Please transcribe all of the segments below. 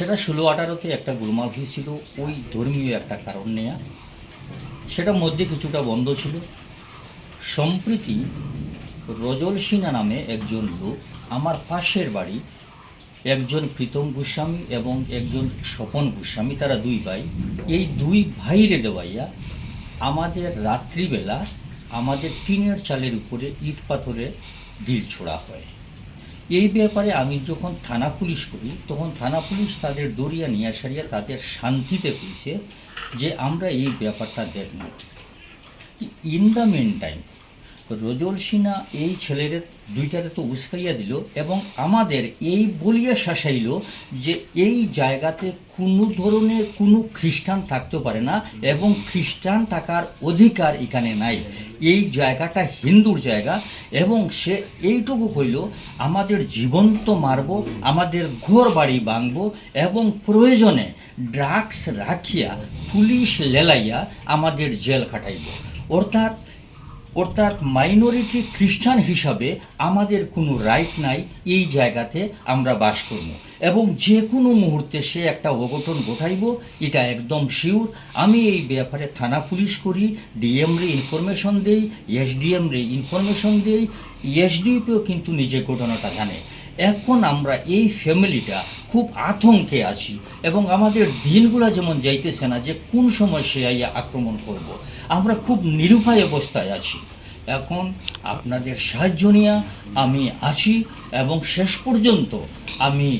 সেটা ষোলো আঠারোতে একটা গোলমাল হয়েছিল, ওই ধর্মীয় একটা কারণ নেয়া। সেটা মধ্যে কিছুটা বন্ধ ছিল। সম্প্রতি রজল সিনহা নামে একজন লোক আমার পাশের বাড়ি, একজন প্রীতম গোস্বামী এবং একজন স্বপন গোস্বামী, তারা দুই ভাই, এই দুই ভাইরে দেওয়াইয়া আমাদের রাত্রিবেলা আমাদের টিনের চালের উপরে ইট পাথরে ডিল ছোড়া হয়। এই ব্যাপারে আমি যখন থানা পুলিশ করি, তখন থানা পুলিশ তাদের দরিয়া নিয়ে সারিয়া তাদের শান্তিতে কইছে যে আমরা এই ব্যাপারটা দেখব। ইন দ্য মেন টাইম রজল সিনহা এই ছেলেদের দুইটাতে তো উস্কাইয়া দিল এবং আমাদের এই বলিয়া শাসাইল যে এই জায়গাতে কোনো ধরনের কোনো খ্রিস্টান থাকতে পারে না এবং খ্রিস্টান থাকার অধিকার এখানে নাই। এই জায়গাটা হিন্দুর জায়গা এবং সে এইটুকু কইল, আমাদের জীবন্ত মারব, আমাদের ঘর বাড়ি ভাঙব এবং প্রয়োজনে ড্রাগস রাখিয়া, পুলিশ লেলাইয়া আমাদের জেল খাটাইব। অর্থাৎ অর্থাৎ মাইনরিটি খ্রিস্টান হিসাবে আমাদের কোনো রাইট নাই এই জায়গাতে আমরা বাস করব এবং যে কোনো মুহূর্তে সে একটা অঘটন ঘটাইব, এটা একদম শিওর আমি এই ব্যাপারে থানা পুলিশ করি ডিএম রে ইনফরমেশন দেই এসডিএম রে ইনফরমেশন দেই। এসডিপিও কিন্তু নিজে ঘটনাটা জানে। এখন আমরা এই ফ্যামিলিটা খুব আতঙ্কে আছি এবং আমাদের দিনগুলো যেমন যাইতেছে না, যে কোন সময় সে আইয়া আক্রমণ করব। আমরা খুব নিরুপায় অবস্থায় আছি এখন আপনাদের সাহায্য নিয়ে আমি আছি এবং শেষ পর্যন্ত আমি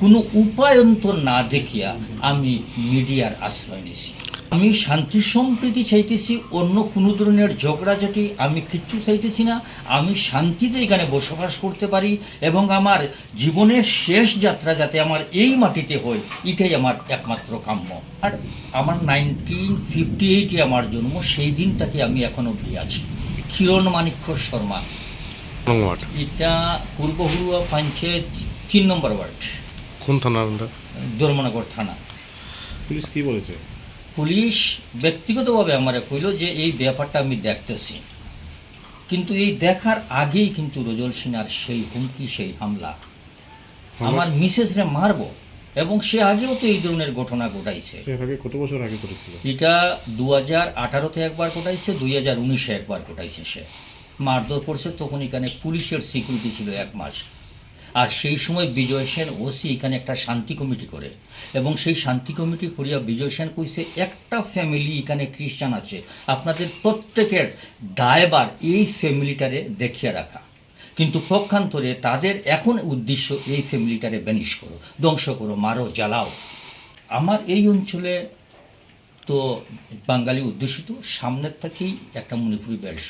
কোনো উপায়ন্তর না দেখিয়া আমি মিডিয়ার আশ্রয় নিছি আমি শান্তি সম্প্রীতি চাইতেছি অন্য কোনো ধরনের ঝগড়াঝাটি আমি কিচ্ছু চাইতেছি না। আমি শান্তিতে এখানে বসবাস করতে পারি এবং আমার জীবনের শেষ যাত্রা যাতে আমার এই মাটিতে হয় এটাই আমার একমাত্র কাম্য। আর আমার নাইনটিন ফিফটি এইটে আমার জন্ম সেই দিনটাকে আমি এখন অব্দি আছি। কিরণ মাণিক্য শর্মা। এটা পূর্ব হুড়ুয়া পঞ্চায়েত তিন নম্বর ওয়ার্ড। কোন থানার under? ধর্মনগর থানা। পুলিশ কি বলেছে? পুলিশ ব্যক্তিগতভাবে আমার কইল যে এই ব্যাপারটা আমি দেখতেছি। কিন্তু এই দেখার আগেই কিন্তু রজল সিনহার সেই হুমকি সেই হামলা আমার মিসেসরে মারবো এবং সে আগেও তো এই ধরনের ঘটনা ঘটাইছে। কত বছর আগে করেছিল এটা দু হাজার আঠারোতে একবার ঘটাইছে দুই হাজার উনিশে একবার ঘটাইছে সে। মারধর করছে তখন এখানে পুলিশের সিকিউরিটি ছিল এক মাস। আর সেই সময় বিজয় সেন ওসি এখানে একটা শান্তি কমিটি করে। এবং সেই শান্তি কমিটি করিয়া বিজয় সেন কইছে, একটা ফ্যামিলি এখানে খ্রিস্টান আছে। আপনাদের প্রত্যেকের দায়বার এই ফ্যামিলিটারে দেখিয়া রাখা। কিন্তু পক্ষান্তরে তাদের এখন উদ্দেশ্য এই ফ্যামিলিটারে ব্যানিশ করো, ধ্বংস করো, মারো, জ্বালাও। আমার এই অঞ্চলে তো বাঙালি অধ্যুষিত সামনের থেকেই একটা মণিপুরি বেল্ট